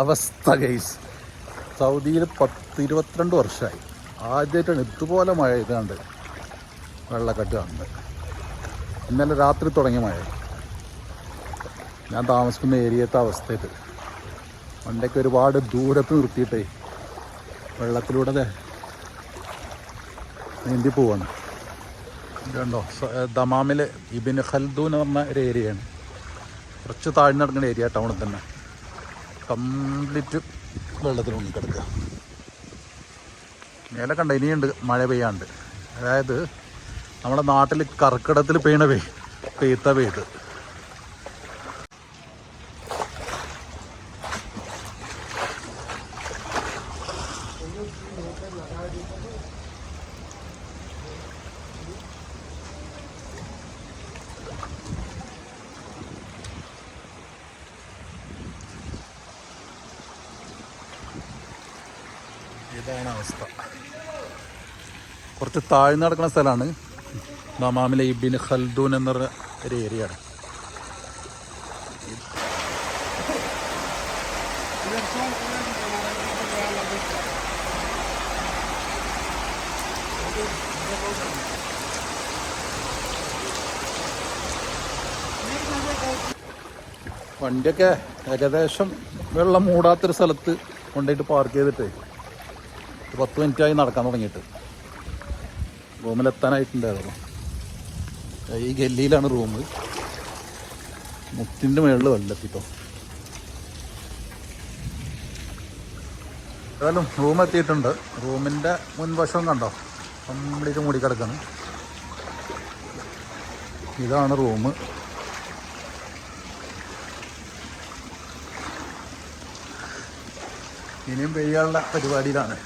അവസ്ഥ ഗൈസ് സൗദിയിൽ പത്ത് ഇരുപത്തിരണ്ട് വർഷമായി. ആദ്യമായിട്ടാണ് ഇതുപോലെ മഴ ഇതാണ്ട് വെള്ളക്കെട്ട് കാണുന്നത് ഇന്നലെ രാത്രി തുടങ്ങിയ മഴ. ഞാൻ താമസിക്കുന്ന ഏരിയത്തെ അവസ്ഥയിൽ പണ്ടൊക്കെ ഒരുപാട് ദൂരത്ത് നിർത്തിയിട്ടേ വെള്ളത്തിലൂടെ നീന്തി പോവാണ്. കണ്ടോ? ദമാമിൽ ഇബിൻ ഖൽദൂൻ എന്ന് പറഞ്ഞ ഒരു ഏരിയയാണ്. കുറച്ച് താഴ്ന്നിറങ്ങുന്ന ഏരിയ ടൗണിൽ തന്നെ. കംപ്ലീറ്റ് വെള്ളത്തിനുള്ളിൽ കിടക്കുക. മേലെ കണ്ട ഇനിയുണ്ട് മഴ പെയ്യാണ്ട്. അതായത് നമ്മുടെ നാട്ടിൽ കർക്കിടത്തിൽ പെയ്യണ പെയ് പെയ്ത്ത പെയ്ത്. ഇതാണ് അവസ്ഥ. കുറച്ച് താഴ്ന്നു നടക്കുന്ന സ്ഥലമാണ്. ദമാമിലെ ഇബിൻ ഖൽദൂൻ എന്നൊരു ഒരു ഏരിയയാണ്. വണ്ടിയൊക്കെ ഏകദേശം വെള്ളം മൂടാത്തൊരു സ്ഥലത്ത് കൊണ്ടുപോയിട്ട് പാർക്ക് ചെയ്തിട്ടേ. ഒരു പത്ത് മിനിറ്റായി നടക്കാൻ തുടങ്ങിയിട്ട്. റൂമിലെത്താനായിട്ടുണ്ടായിരുന്നു ഈ ഗല്ലിയിലാണ് റൂം മുത്തിന്റെ മുകളിൽ വെള്ളത്തിട്ടോ. ഏതായാലും റൂം എത്തിയിട്ടുണ്ട്. റൂമിന്റെ മുൻവശം കണ്ടോ? കംപ്ലീറ്റ് മൂടിക്കിടക്കാണ്. ഇതാണ് റൂം ഇനിയും പെയ്യാനുള്ള പരിപാടിയിലാണ്.